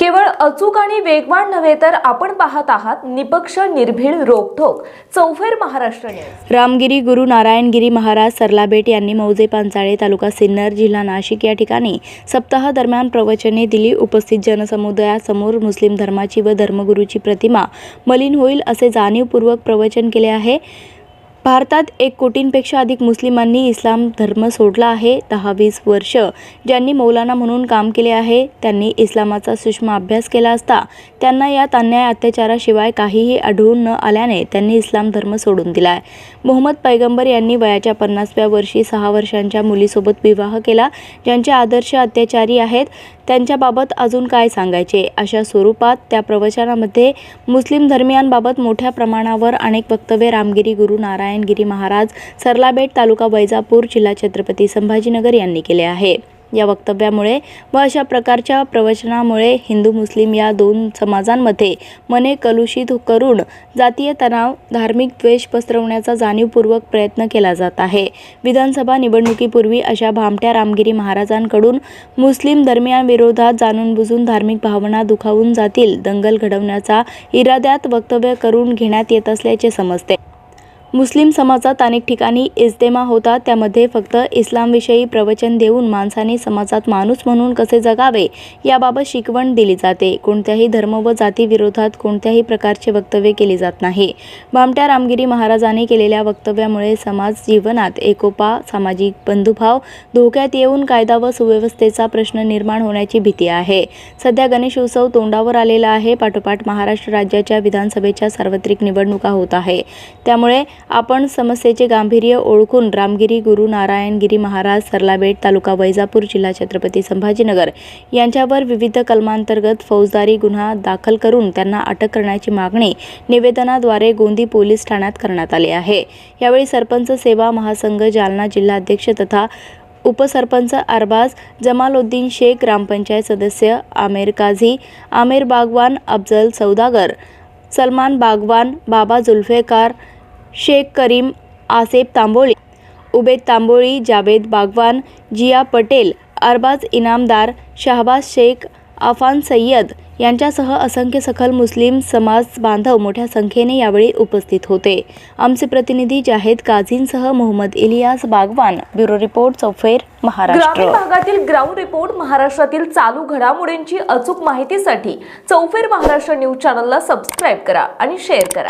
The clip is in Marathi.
केवळ अचूक आणि वेगवान नव्हे तर आपण पाहत आहात निपक्ष निर्भीड रोखोक चौफेर महाराष्ट्र रामगिरी गुरु नारायणगिरी महाराज सरलाबेट यांनी मौजे पांचाळे तालुका सिन्नर जिल्हा नाशिक या ठिकाणी सप्ताह दरम्यान प्रवचने दिली. उपस्थित जनसमुदायासमोर मुस्लिम धर्माची व धर्मगुरूची प्रतिमा मलिन होईल असे जाणीवपूर्वक प्रवचन केले आहे. भारतात एक कोटींपेक्षा अधिक मुस्लिमांनी इस्लाम धर्म सोडला आहे दहा वीस वर्ष. ज्यांनी मौलाना म्हणून काम केले आहे त्यांनी इस्लामाचा सूक्ष्म अभ्यास केला असता. त्यांना यात अन्याय अत्याचाराशिवाय काहीही आढळून न आल्याने त्यांनी इस्लाम धर्म सोडून दिला आहे मोहम्मद पैगंबर यांनी वयाच्या पन्नासव्या वर्षी सहा वर्षांच्या मुलीसोबत विवाह केला ज्यांचे आदर्श अत्याचारी आहेत. त्यांच्याबाबत अजून काय सांगायचे? अशा स्वरूपात त्या प्रवचनामध्ये मुस्लिम धर्मियांबाबत मोठ्या प्रमाणावर अनेक वक्तव्ये रामगिरी गुरु नारायणगिरी महाराज सरलाबेट तालुका वैजापूर जिल्हा छत्रपती संभाजीनगर यांनी केले आहे. या वक्तव्यामुळे व अशा प्रकारच्या प्रवचनामुळे हिंदू मुस्लिम या दोन समाजांमध्ये मने कलुषित करून जातीय तणाव धार्मिक द्वेष पसरवण्याचा जाणीवपूर्वक प्रयत्न केला जात आहे. विधानसभा निवडणुकीपूर्वी अशा भामट्या रामगिरी महाराजांकडून मुस्लिम धर्मियांविरोधात जाणून बुजून धार्मिक भावना दुखावून जातील दंगल घडवण्याचा इराद्यात वक्तव्य करून घेण्यात येत असल्याचे समजते. मुस्लिम समाजात अनेक ठिकाणी इज्तेमा होतात त्यामध्ये फक्त इस्लामविषयी प्रवचन देऊन माणसाने समाजात माणूस म्हणून कसे जगावे याबाबत शिकवण दिली जाते. कोणत्याही धर्म व जातीविरोधात कोणत्याही प्रकारचे वक्तव्य केले जात नाही. भामट्या रामगिरी महाराजाने केलेल्या वक्तव्यामुळे समाज जीवनात एकोपा सामाजिक बंधुभाव धोक्यात येऊन कायदा व सुव्यवस्थेचा प्रश्न निर्माण होण्याची भीती आहे. सध्या गणेश उत्सव तोंडावर आलेला आहे. पाठोपाठ महाराष्ट्र राज्याच्या विधानसभेच्या सार्वत्रिक निवडणुका होत आहे. त्यामुळे आपण समस्येचे गांभीर्य ओळखून रामगिरी गुरु नारायणगिरी महाराज सरलाबेट तालुका वैजापूर जिल्हा छत्रपती संभाजीनगर यांच्यावर विविध कलमांतर्गत फौजदारी गुन्हा दाखल करून त्यांना अटक करण्याची मागणी निवेदनाद्वारे गोंदी पोलीस ठाण्यात करण्यात आली आहे. यावेळी सरपंच सेवा महासंघ जालना जिल्हाध्यक्ष तथा उपसरपंच अरबाज जमालुद्दीन शेख ग्रामपंचायत सदस्य आमेर काझी आमेर बागवान अफजल सौदागर सलमान बागवान बाबा जुल्फेकार शेख करीम आसेफ तांबोळी उबेद तांबोळी जावेद बागवान जिया पटेल अरबाज इनामदार शहबाज शेख अफान सय्यद यांच्यासह असंख्य सखल मुस्लिम समाज बांधव मोठ्या संख्येने यावेळी उपस्थित होते. आमचे प्रतिनिधी जाहेद काझींसह मोहम्मद इलियास बागवान ब्युरो रिपोर्ट चौफेर महाराष्ट्र. ग्रामीण भागातील ग्राउंड रिपोर्ट महाराष्ट्रातील चालू घडामोडींची अचूक माहितीसाठी चौफेर महाराष्ट्र न्यूज चॅनलला सबस्क्राईब करा आणि शेअर करा.